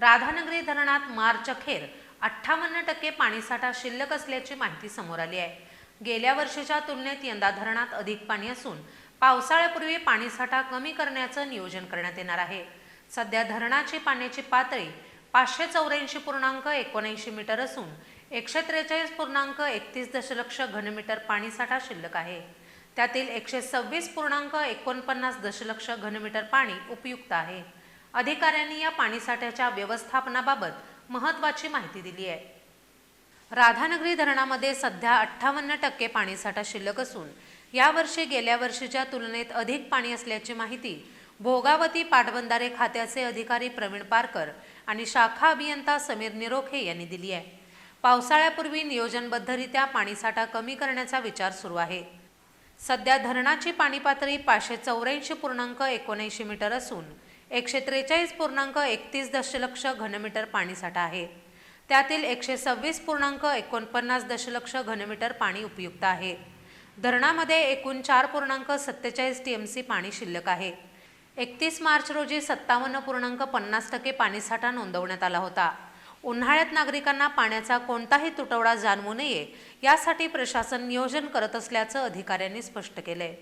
राधानगरी धरणात मार्च अखेर अठ्ठावन्न टक्के पाणीसाठा शिल्लक असल्याची माहिती समोर आली आहे. गेल्या वर्षीच्या तुलनेत यंदा धरणात अधिक पाणी असून पावसाळ्यापूर्वी पाणीसाठा कमी करण्याचं नियोजन करण्यात येणार आहे. सध्या धरणाची पाण्याची पातळी पाचशे चौऱ्याऐंशी पूर्णांक एकोणऐंशी मीटर असून एकशे त्रेचाळीस पूर्णांक एकतीस दशलक्ष घनमीटर पाणीसाठा शिल्लक आहे. त्यातील एकशे सव्वीस पूर्णांक एकोणपन्नास दशलक्ष घनमीटर पाणी उपयुक्त आहे. अधिकाऱ्यांनी या पाणीसाठ्याच्या व्यवस्थापनाबाबत महत्त्वाची माहिती दिली आहे. राधानगरी धरणामध्ये सध्या अठ्ठावन्न टक्के पाणीसाठा शिल्लक असून यावर्षी गेल्या वर्षीच्या तुलनेत अधिक पाणी असल्याची माहिती भोगावती पाटबंधारे खात्याचे अधिकारी प्रवीण पारकर आणि शाखा अभियंता समीर निरोखे यांनी दिली आहे. पावसाळ्यापूर्वी नियोजनबद्धरित्या पाणीसाठा कमी करण्याचा विचार सुरू आहे. सध्या धरणाची पाणी पातळी पाचशे चौऱ्याऐंशी पूर्णांक एकोणऐंशी मीटर असून एकशे त्रेचाळीस पूर्णांक एकतीस दशलक्ष घनमीटर पाणीसाठा आहे. त्यातील एकशे सव्वीस पूर्णांक एकोणपन्नास दशलक्ष घनमीटर पाणी उपयुक्त आहे. धरणामध्ये एकूण चार पूर्णांक सत्तेचाळीस टी एम सी पाणी शिल्लक आहे. एकतीस मार्च रोजी सत्तावन्न पूर्णांक पन्नास टक्के पाणीसाठा नोंदवण्यात आला होता. उन्हाळ्यात नागरिकांना पाण्याचा कोणताही तुटवडा जाणवू नये यासाठी प्रशासन नियोजन करत असल्याचं अधिकाऱ्यांनी स्पष्ट केलंय.